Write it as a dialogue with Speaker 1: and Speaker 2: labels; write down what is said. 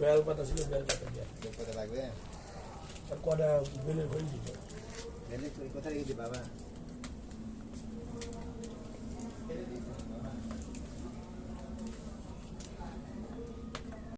Speaker 1: Bell পাতা ছিল bell পাতা দিয়ে
Speaker 2: বেল পাতা লাগবে।
Speaker 1: আর কটা বেলের হয়ে যেত
Speaker 2: বেলের কোথায় রেখেছি বাবা?